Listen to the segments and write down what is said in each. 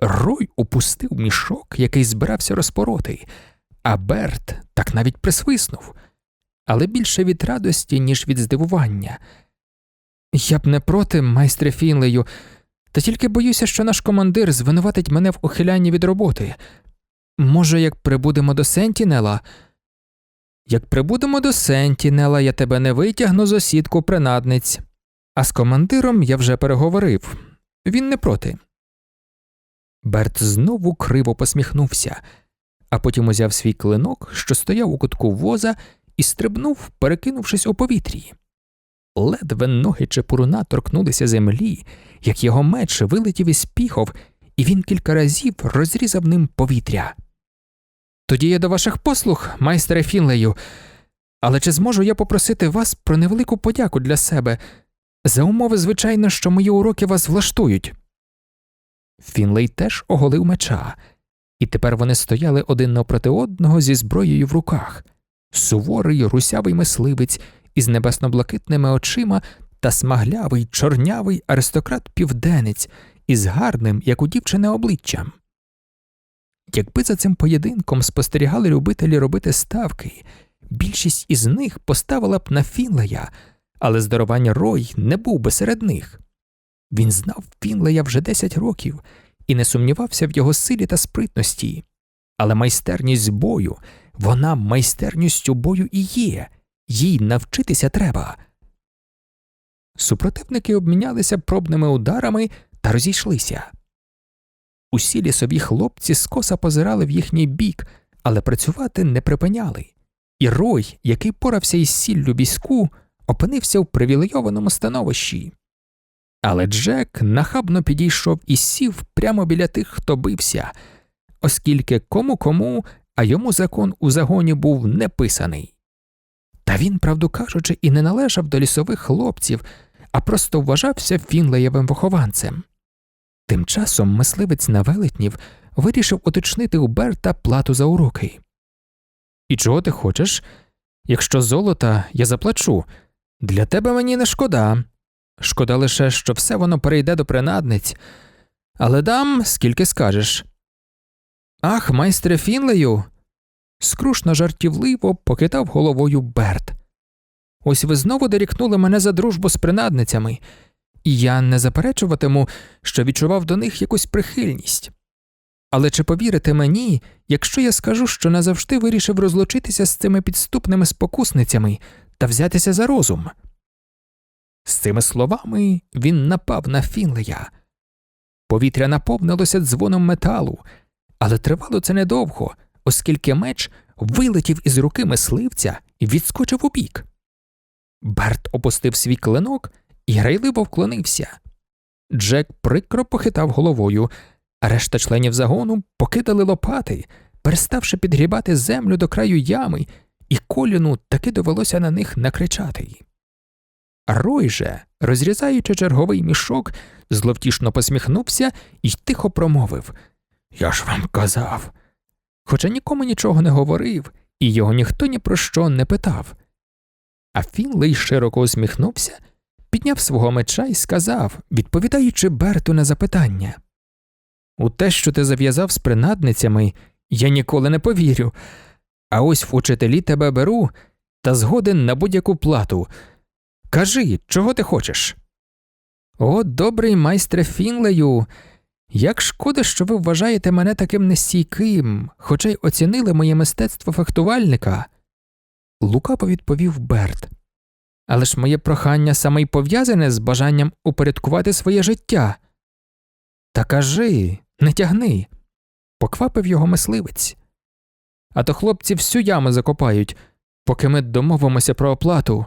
Рой упустив мішок, який збирався розпороти, а Берт так навіть присвиснув, але більше від радості, ніж від здивування. Я б не проти, майстре Фінлею, та тільки боюся, що наш командир звинуватить мене в ухилянні від роботи. Може, як прибудемо до Сентінела? Як прибудемо до Сентінела, я тебе не витягну з осідку принадниць, а з командиром я вже переговорив. Він не проти. Берт знову криво посміхнувся, а потім узяв свій клинок, що стояв у кутку воза, і стрибнув, перекинувшись у повітрі. Ледве ноги чепуруна торкнулися землі, як його меч вилетів із піхов, і він кілька разів розрізав ним повітря. Тоді я до ваших послуг, майстре Фінлею, але чи зможу я попросити вас про невелику подяку для себе, за умови, звичайно, що мої уроки вас влаштують. Фінлей теж оголив меча, і тепер вони стояли один напроти одного зі зброєю в руках суворий русявий мисливець із небесно-блакитними очима та смаглявий, чорнявий аристократ південець із гарним, як у дівчини, обличчям. Якби за цим поєдинком спостерігали любителі робити ставки, більшість із них поставила б на Фінлея, але здоровання Рой не був би серед них. Він знав Фінлея вже 10 років і не сумнівався в його силі та спритності, але майстерність бою, вона майстерністю бою і є, їй навчитися треба. Супротивники обмінялися пробними ударами та розійшлися. Усі лісові хлопці скоса позирали в їхній бік, але працювати не припиняли, і Рой, який порався із сіллю війську, опинився в привілейованому становищі. Але Джек нахабно підійшов і сів прямо біля тих, хто бився, оскільки кому кому, а йому закон у загоні був не писаний. Та він, правду кажучи, і не належав до лісових хлопців, а просто вважався фінлеєвим вихованцем. Тим часом мисливець на велетнів вирішив уточнити у Берта плату за уроки. І чого ти хочеш? Якщо золота, я заплачу. Для тебе мені не шкода. Шкода лише, що все воно перейде до принадниць, але дам, скільки скажеш. Ах, майстре Фінлею. скрушно жартівливо покитав головою Берт. Ось ви знову дорікнули мене за дружбу з принадницями, і я не заперечуватиму, що відчував до них якусь прихильність. Але чи повірите мені, якщо я скажу, що назавжди вирішив розлучитися з цими підступними спокусницями та взятися за розум? З цими словами він напав на Фінлея. Повітря наповнилося дзвоном металу, але тривало це недовго, оскільки меч вилетів із руки мисливця і відскочив у бік. Берт опустив свій клинок і грайливо вклонився. Джек прикро похитав головою, а решта членів загону покидали лопати, переставши підгрібати землю до краю ями, і коліну таки довелося на них накричати. Рой же, розрізаючи черговий мішок, зловтішно посміхнувся і тихо промовив Я ж вам казав. Хоча нікому нічого не говорив, і його ніхто ні про що не питав. А Фінлей широко усміхнувся, підняв свого меча і сказав, відповідаючи Берту на запитання У те, що ти зав'язав з принадницями, я ніколи не повірю, а ось в учителі тебе беру та згоден на будь-яку плату. Кажи, чого ти хочеш? О, добрий майстре Фінлею. Як шкода, що ви вважаєте мене таким нестійким, хоча й оцінили моє мистецтво фехтувальника. Лукаво відповів Берт. Але ж моє прохання саме й пов'язане з бажанням упорядкувати своє життя. Та кажи, не тягни, поквапив його мисливець. А то хлопці всю яму закопають, поки ми домовимося про оплату.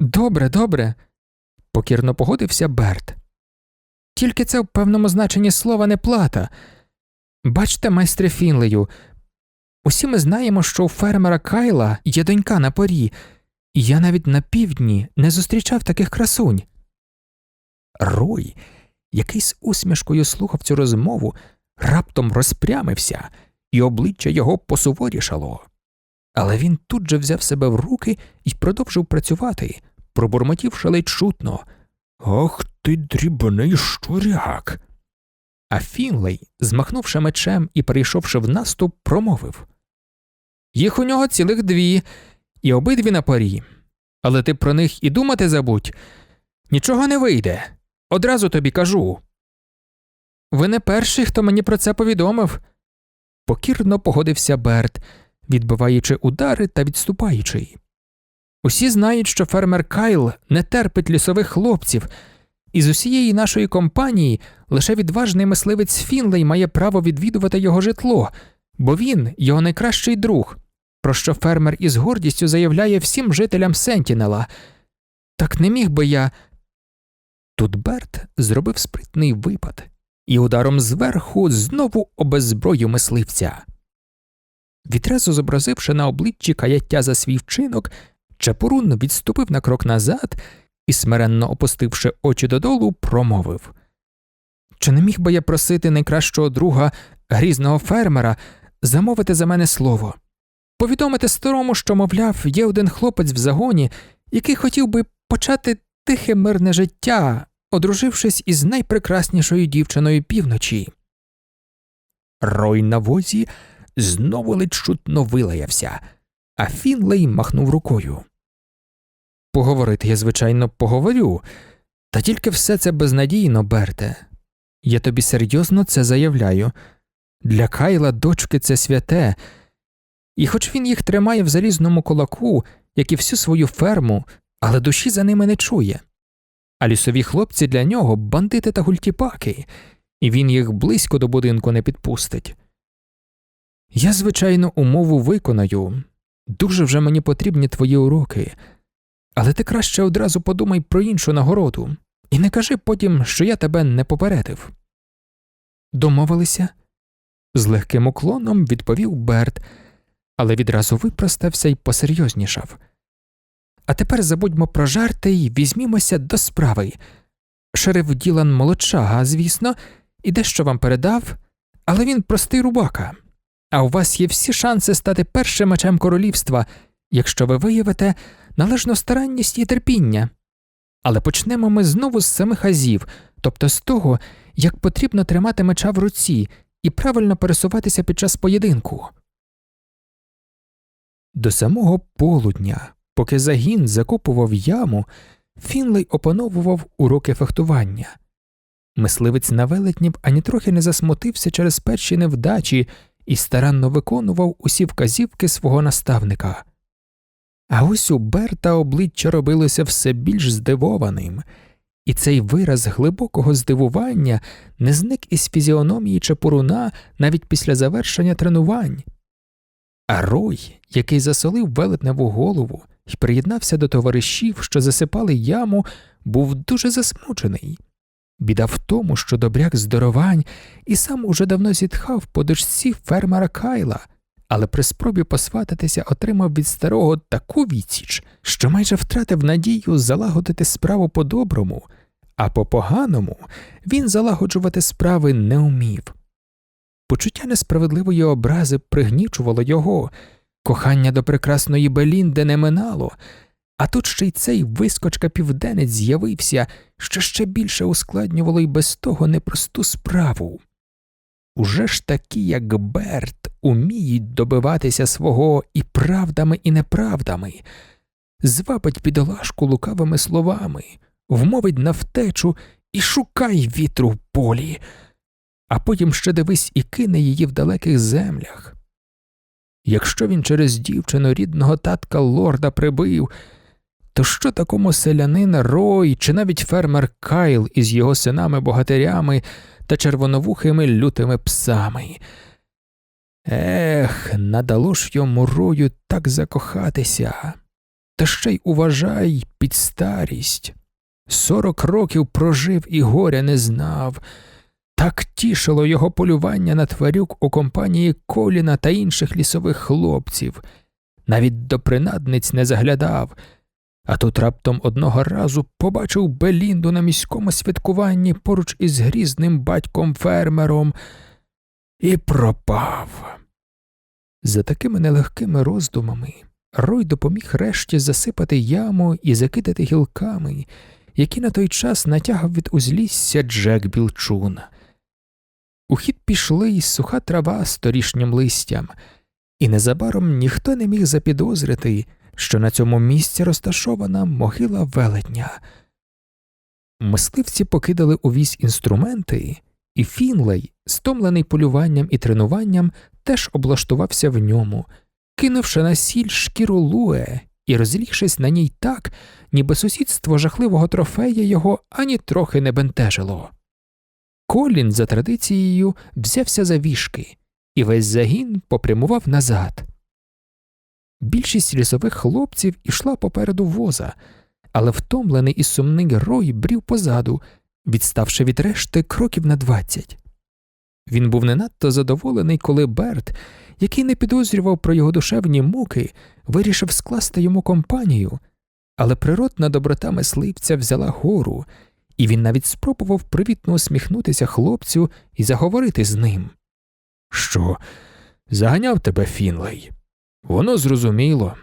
Добре, добре, покірно погодився Берт. Тільки це в певному значенні слова не плата. Бачте, майстре Фінлею, усі ми знаємо, що у фермера Кайла є донька на порі, і я навіть на півдні не зустрічав таких красунь. Рой, який з усмішкою слухав цю розмову, раптом розпрямився, і обличчя його посуворішало. Але він тут же взяв себе в руки і продовжив працювати, пробурмотівши ледь чутно. Ох ти, дрібний щуряк. А Фінлей, змахнувши мечем і перейшовши в наступ, промовив Їх у нього цілих дві, і обидві на парі. Але ти про них і думати забудь. Нічого не вийде. Одразу тобі кажу. Ви не перший, хто мені про це повідомив. Покірно погодився Берт, відбиваючи удари та відступаючи. Усі знають, що фермер Кайл не терпить лісових хлопців, і з усієї нашої компанії лише відважний мисливець Фінлей має право відвідувати його житло, бо він його найкращий друг, про що фермер із гордістю заявляє всім жителям Сентінела. Так не міг би я. Тут Берт зробив спритний випад і ударом зверху знову обеззброїв мисливця. Відразу зобразивши на обличчі каяття за свій вчинок, Чапурун відступив на крок назад і, смиренно опустивши очі додолу, промовив Чи не міг би я просити найкращого друга грізного фермера замовити за мене слово, повідомити старому, що, мовляв, є один хлопець в загоні, який хотів би почати тихе мирне життя, одружившись із найпрекраснішою дівчиною півночі. Рой на возі знову ледь чутно вилаявся, а Фінлей махнув рукою. Поговорити я, звичайно, поговорю, та тільки все це безнадійно, Берте. Я тобі серйозно це заявляю. Для Кайла дочки це святе, і хоч він їх тримає в залізному кулаку, як і всю свою ферму, але душі за ними не чує. А лісові хлопці для нього бандити та гультіпаки, і він їх близько до будинку не підпустить. Я, звичайно, умову виконаю. Дуже вже мені потрібні твої уроки, але ти краще одразу подумай про іншу нагороду і не кажи потім, що я тебе не попередив. Домовилися? з легким уклоном відповів Берт, але відразу випростався й посерйознішав. А тепер забудьмо про жарти й візьмімося до справи. Шериф Ділан молодшага, звісно, і дещо вам передав, але він простий рубака. А у вас є всі шанси стати першим мечем королівства, якщо ви виявите належну старанність і терпіння. Але почнемо ми знову з самих азів, тобто з того, як потрібно тримати меча в руці і правильно пересуватися під час поєдинку. До самого полудня, поки загін закопував яму, Фінлей опановував уроки фехтування. Мисливець на велетнів ані трохи не засмутився через перші невдачі і старанно виконував усі вказівки свого наставника. А ось у Берта обличчя робилося все більш здивованим, і цей вираз глибокого здивування не зник із фізіономії Чепуруна навіть після завершення тренувань. А Рой, який засолив велетневу голову і приєднався до товаришів, що засипали яму, був дуже засмучений. Біда в тому, що добряк здоровань і сам уже давно зітхав по дочці фермера Кайла, але при спробі посвататися отримав від старого таку відсіч, що майже втратив надію залагодити справу по-доброму, а по поганому він залагоджувати справи не умів. Почуття несправедливої образи пригнічувало його, кохання до прекрасної Белінди не минало, а тут ще й цей вискочка південець з'явився, що ще більше ускладнювало й без того непросту справу. Уже ж такі, як Берт, уміють добиватися свого і правдами, і неправдами, звабить підолашку лукавими словами, вмовить на втечу і шукай вітру в полі, а потім ще дивись і кине її в далеких землях. Якщо він через дівчину рідного татка лорда прибив, то що такому селянин Рой чи навіть фермер Кайл із його синами богатирями та червоновухими лютими псами? Ех, надало ж йому рою так закохатися, та ще й уважай під старість. Сорок років прожив і горя не знав. Так тішило його полювання на тварюк у компанії Коліна та інших лісових хлопців, навіть до принадниць не заглядав, а тут раптом одного разу побачив Белінду на міському святкуванні поруч із грізним батьком фермером і пропав. За такими нелегкими роздумами Рой допоміг решті засипати яму і закидати гілками, які на той час натягав від узлісся Джек Білчун. у хід пішли й суха трава з торішнім листям, і незабаром ніхто не міг запідозрити, що на цьому місці розташована могила велетня. Мисливці покидали увесь інструменти, і Фінлей, стомлений полюванням і тренуванням, теж облаштувався в ньому, кинувши на сіль шкіру луе і розлігшись на ній так, ніби сусідство жахливого трофея його ані трохи не бентежило. Колін, за традицією, взявся за вішки, і весь загін попрямував назад. Більшість лісових хлопців ішла попереду воза, але втомлений і сумний герой брів позаду, відставши від решти кроків на двадцять. Він був не надто задоволений, коли Берт, який не підозрював про його душевні муки, вирішив скласти йому компанію, але природна доброта мисливця взяла гору, і він навіть спробував привітно усміхнутися хлопцю і заговорити з ним. Що, заганяв тебе Фінлей? Воно зрозуміло.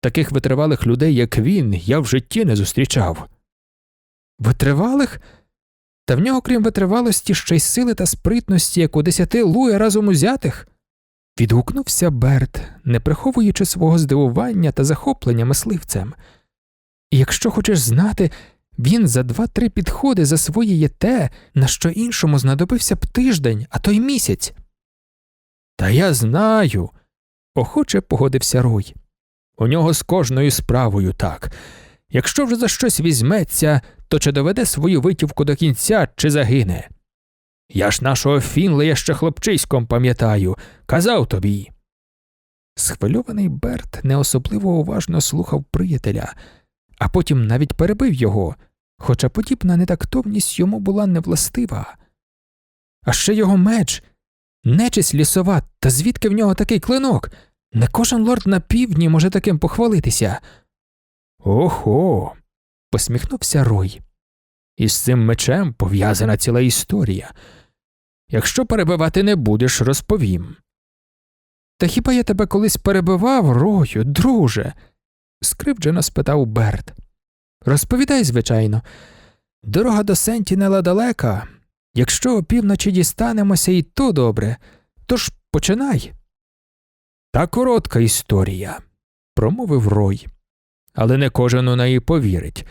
Таких витривалих людей, як він, я в житті не зустрічав. Витривалих? Та в нього, крім витривалості, ще й сили та спритності, як у десяти луя разом узятих. Відгукнувся Берт, не приховуючи свого здивування та захоплення мисливцем. І якщо хочеш знати, він за два-три підходи засвоює те, на що іншому знадобився б тиждень, а то й місяць. Та я знаю, охоче погодився Рой. У нього з кожною справою так. Якщо вже за щось візьметься, то чи доведе свою витівку до кінця, чи загине. Я ж нашого Фінлея ще хлопчиськом пам'ятаю, казав тобі. Схвильований Берт не особливо уважно слухав приятеля, а потім навіть перебив його, хоча подібна нетактовність йому була невластива. А ще його меч, нечисть лісова, та звідки в нього такий клинок? Не кожен лорд на півдні може таким похвалитися. Охо. посміхнувся Рой. Із цим мечем пов'язана ціла історія. Якщо перебивати не будеш, розповім. Та хіба я тебе колись перебивав, Рою, друже? скривджено спитав Берт. Розповідай, звичайно. Дорога до Сентінела далека. Якщо опівночі дістанемося, і то добре, тож починай. Та коротка історія, промовив Рой, але не кожен у неї повірить.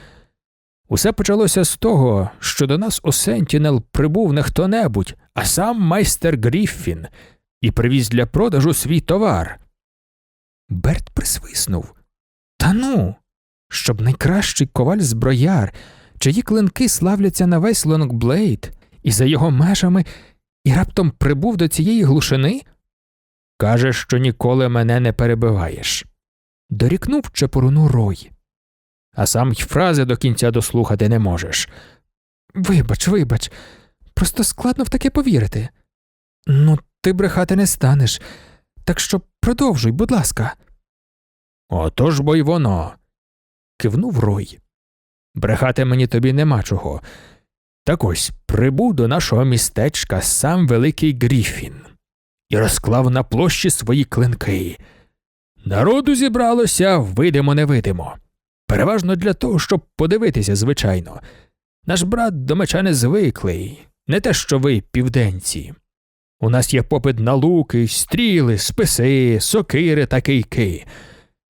Усе почалося з того, що до нас у Сентінел прибув не хто небудь, а сам майстер Гріффін і привіз для продажу свій товар. Берт присвиснув. Та ну, щоб найкращий коваль зброяр, чиї клинки славляться на весь Лонгблейд, і за його межами, і раптом прибув до цієї глушини? Каже, що ніколи мене не перебиваєш. Дорікнув чепуруну Рой. А сам й фрази до кінця дослухати не можеш. Вибач, вибач, просто складно в таке повірити. Ну, ти брехати не станеш, так що продовжуй, будь ласка. Отож бо й воно. кивнув Рой. Брехати мені тобі нема чого. Так ось прибув до нашого містечка сам великий Гріфін і розклав на площі свої клинки. Народу зібралося видимо невидимо. Переважно для того, щоб подивитися, звичайно. Наш брат до меча не звиклий, не те, що ви, південці. У нас є попит на луки, стріли, списи, сокири та кийки.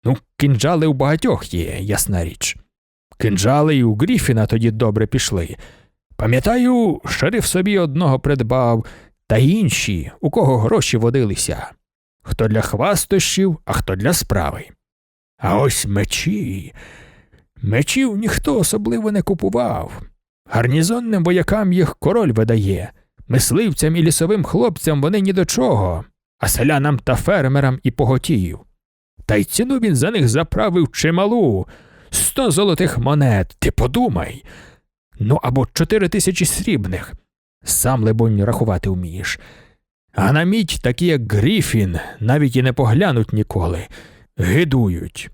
Ну, кинджали у багатьох є, ясна річ. Кинджали і у Гріфіна тоді добре пішли. Пам'ятаю, шериф собі одного придбав, та інші, у кого гроші водилися. Хто для хвастощів, а хто для справи. А ось мечі. Мечів ніхто особливо не купував. Гарнізонним воякам їх король видає, мисливцям і лісовим хлопцям вони ні до чого, а селянам та фермерам і поготів. Та й ціну він за них заправив чималу сто золотих монет, ти подумай. Ну або чотири тисячі срібних. Сам, либонь, рахувати вмієш. А на мідь такі, як Гріфін, навіть і не поглянуть ніколи, гидують.